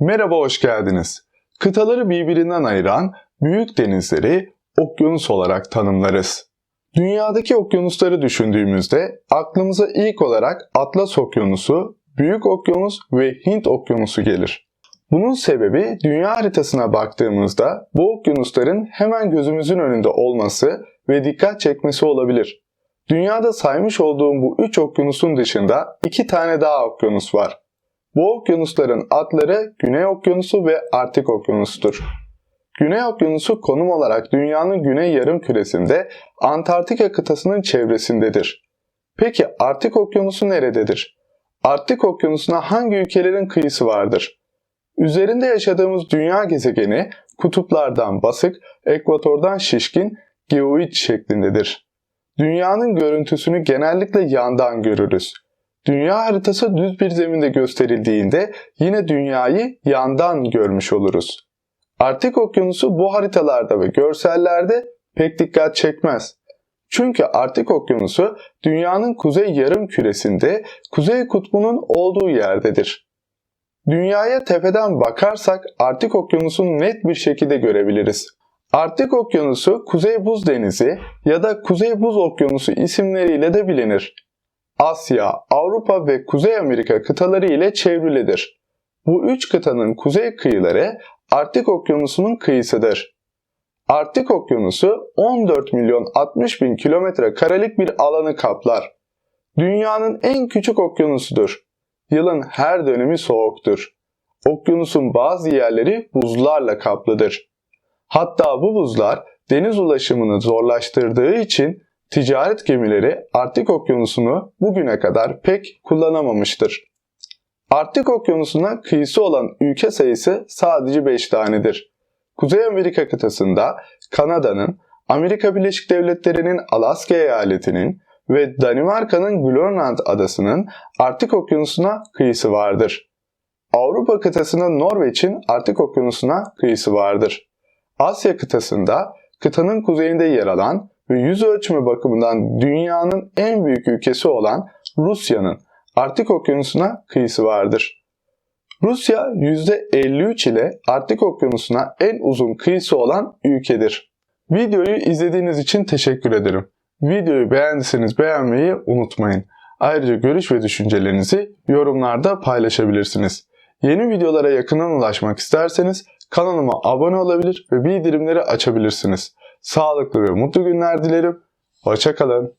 Merhaba, hoş geldiniz. Kıtaları birbirinden ayıran büyük denizleri okyanus olarak tanımlarız. Dünyadaki okyanusları düşündüğümüzde aklımıza ilk olarak Atlas Okyanusu, Büyük Okyanus ve Hint Okyanusu gelir. Bunun sebebi dünya haritasına baktığımızda bu okyanusların hemen gözümüzün önünde olması ve dikkat çekmesi olabilir. Dünyada saymış olduğum bu üç okyanusun dışında iki tane daha okyanus var. Bu okyanusların adları Güney Okyanusu ve Arktik Okyanusu'dur. Güney Okyanusu konum olarak dünyanın güney yarım küresinde Antarktika kıtasının çevresindedir. Peki Arktik Okyanusu nerededir? Arktik Okyanusu'na hangi ülkelerin kıyısı vardır? Üzerinde yaşadığımız dünya gezegeni kutuplardan basık, ekvatordan şişkin, geoid şeklindedir. Dünyanın görüntüsünü genellikle yandan görürüz. Dünya haritası düz bir zeminde gösterildiğinde yine dünyayı yandan görmüş oluruz. Arktik Okyanusu bu haritalarda ve görsellerde pek dikkat çekmez. Çünkü Arktik Okyanusu dünyanın kuzey yarım küresinde kuzey kutbunun olduğu yerdedir. Dünyaya tepeden bakarsak Arktik Okyanusu'nu net bir şekilde görebiliriz. Arktik Okyanusu Kuzey Buz Denizi ya da Kuzey Buz Okyanusu isimleriyle de bilinir. Asya, Avrupa ve Kuzey Amerika kıtaları ile çevrilidir. Bu üç kıtanın kuzey kıyıları Arktik Okyanusu'nun kıyısıdır. Arktik Okyanusu 14 milyon 60 bin kilometre karelik bir alanı kaplar. Dünyanın en küçük okyanusudur. Yılın her dönemi soğuktur. Okyanusun bazı yerleri buzlarla kaplıdır. Hatta bu buzlar deniz ulaşımını zorlaştırdığı için ticaret gemileri Arktik Okyanusu'nu bugüne kadar pek kullanamamıştır. Arktik Okyanusu'na kıyısı olan ülke sayısı sadece 5 tanedir. Kuzey Amerika kıtasında Kanada'nın, Amerika Birleşik Devletleri'nin Alaska eyaletinin ve Danimarka'nın Grönland adasının Arktik Okyanusu'na kıyısı vardır. Avrupa kıtasında Norveç'in Arktik Okyanusu'na kıyısı vardır. Asya kıtasında kıtanın kuzeyinde yer alan ve yüz ölçümü bakımından dünyanın en büyük ülkesi olan Rusya'nın Arktik Okyanusu'na kıyısı vardır. Rusya %53 ile Arktik Okyanusu'na en uzun kıyısı olan ülkedir. Videoyu izlediğiniz için teşekkür ederim. Videoyu beğendiyseniz beğenmeyi unutmayın. Ayrıca görüş ve düşüncelerinizi yorumlarda paylaşabilirsiniz. Yeni videolara yakından ulaşmak isterseniz kanalıma abone olabilir ve bildirimleri açabilirsiniz. Sağlıklı ve mutlu günler dilerim. Hoşçakalın.